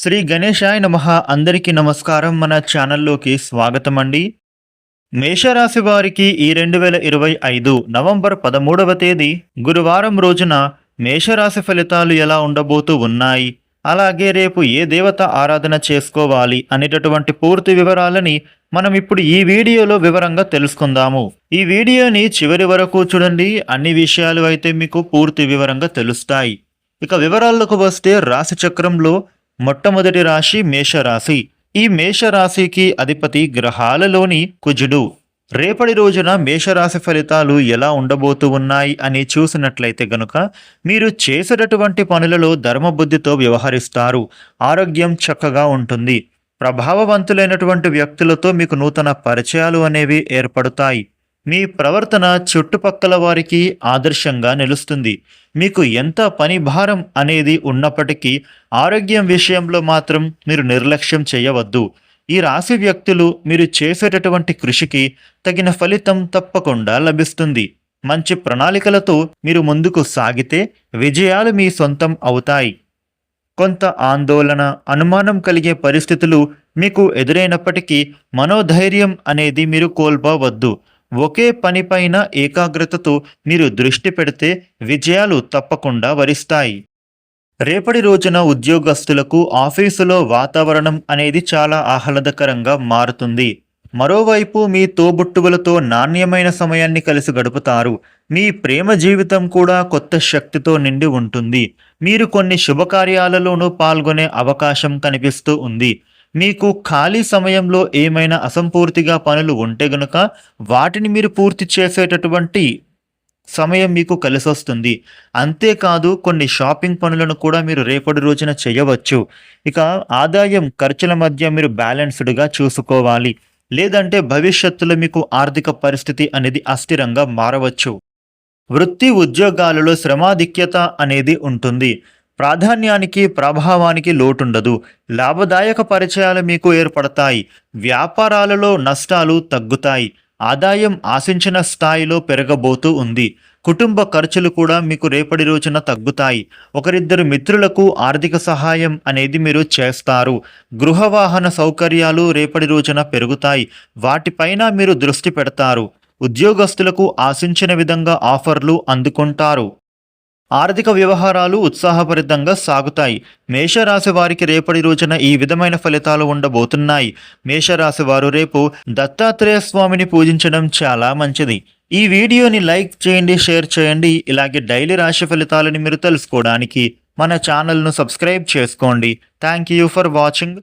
శ్రీ గణేశాయ నమ. అందరికీ నమస్కారం. మన ఛానల్లోకి స్వాగతం అండి. మేషరాశి వారికి ఈ రెండు వేల ఇరవై ఐదు నవంబర్ పదమూడవ తేదీ గురువారం రోజున మేషరాశి ఫలితాలు ఎలా ఉండబోతూ ఉన్నాయి? అలాగే రేపు ఏ దేవత ఆరాధన చేసుకోవాలి అనేటటువంటి పూర్తి వివరాలని మనం ఇప్పుడు ఈ వీడియోలో వివరంగా తెలుసుకుందాము. ఈ వీడియోని చివరి వరకు చూడండి. అన్ని విషయాలు అయితే మీకు పూర్తి వివరంగా తెలుస్తాయి. ఇక వివరాలకు వస్తే రాశి చక్రంలో మొట్టమొదటి రాశి మేషరాశి. ఈ మేషరాశికి అధిపతి గ్రహాలలోని కుజుడు. రేపటి రోజున మేషరాశి ఫలితాలు ఎలా ఉండబోతూ ఉన్నాయి అని చూసినట్లయితే గనుక మీరు చేసేటటువంటి పనులలో ధర్మబుద్ధితో వ్యవహరిస్తారు. ఆరోగ్యం చక్కగా ఉంటుంది. ప్రభావవంతులైనటువంటి వ్యక్తులతో మీకు నూతన పరిచయాలు అనేవి ఏర్పడతాయి. మీ ప్రవర్తన చుట్టుపక్కల వారికి ఆదర్శంగా నిలుస్తుంది. మీకు ఎంత పని భారం అనేది ఉన్నప్పటికీ ఆరోగ్యం విషయంలో మాత్రం మీరు నిర్లక్ష్యం చేయవద్దు. ఈ రాశి వ్యక్తులు మీరు చేసేటటువంటి కృషికి తగిన ఫలితం తప్పకుండా లభిస్తుంది. మంచి ప్రణాళికలతో మీరు ముందుకు సాగితే విజయాలు మీ సొంతం అవుతాయి. కొంత ఆందోళన అనుమానం కలిగే పరిస్థితులు మీకు ఎదురైనప్పటికీ మనోధైర్యం అనేది మీరు కోల్పోవద్దు. ఒకే పనిపైన ఏకాగ్రతతో మీరు దృష్టి పెడితే విజయాలు తప్పకుండా వరిస్తాయి. రేపటి రోజున ఉద్యోగస్తులకు ఆఫీసులో వాతావరణం అనేది చాలా ఆహ్లాదకరంగా మారుతుంది. మరోవైపు మీ తోబుట్టువులతో నాణ్యమైన సమయాన్ని కలిసి గడుపుతారు. మీ ప్రేమ జీవితం కూడా కొత్త శక్తితో నిండి ఉంటుంది. మీరు కొన్ని శుభకార్యాలలోనూ పాల్గొనే అవకాశం కనిపిస్తూ ఉంది. మీకు ఖాళీ సమయంలో ఏమైనా అసంపూర్తిగా పనులు ఉంటే గనుక వాటిని మీరు పూర్తి చేసేటటువంటి సమయం మీకు కలిసొస్తుంది. అంతేకాదు కొన్ని షాపింగ్ పనులను కూడా మీరు రేపటి రోజున చేయవచ్చు. ఇక ఆదాయం ఖర్చుల మధ్య మీరు బ్యాలెన్స్డ్గా చూసుకోవాలి. లేదంటే భవిష్యత్తులో మీకు ఆర్థిక పరిస్థితి అనేది అస్థిరంగా మారవచ్చు. వృత్తి ఉద్యోగాలలో శ్రమాధిక్యత అనేది ఉంటుంది. ప్రాధాన్యానికి ప్రభావానికి లోటుండదు. లాభదాయక పరిచయాలు మీకు ఏర్పడతాయి. వ్యాపారాలలో నష్టాలు తగ్గుతాయి. ఆదాయం ఆశించిన స్థాయిలో పెరగబోతూ ఉంది. కుటుంబ ఖర్చులు కూడా మీకు రేపటి రోజున తగ్గుతాయి. ఒకరిద్దరు మిత్రులకు ఆర్థిక సహాయం అనేది మీరు చేస్తారు. గృహ వాహన సౌకర్యాలు రేపటి రోజున పెరుగుతాయి. వాటిపైన మీరు దృష్టి పెడతారు. ఉద్యోగస్తులకు ఆశించిన విధంగా ఆఫర్లు అందుకుంటారు. ఆర్థిక వ్యవహారాలు ఉత్సాహభరితంగా సాగుతాయి. మేషరాశి వారికి రేపటి రోజున ఈ విధమైన ఫలితాలు ఉండబోతున్నాయి. మేషరాశి వారు రేపు దత్తాత్రేయ స్వామిని పూజించడం చాలా మంచిది. ఈ వీడియోని లైక్ చేయండి షేర్ చేయండి. ఇలాగే డైలీ రాశి ఫలితాలని మీరు తెలుసుకోవడానికి మన ఛానల్ను సబ్స్క్రైబ్ చేసుకోండి. Thank you for watching.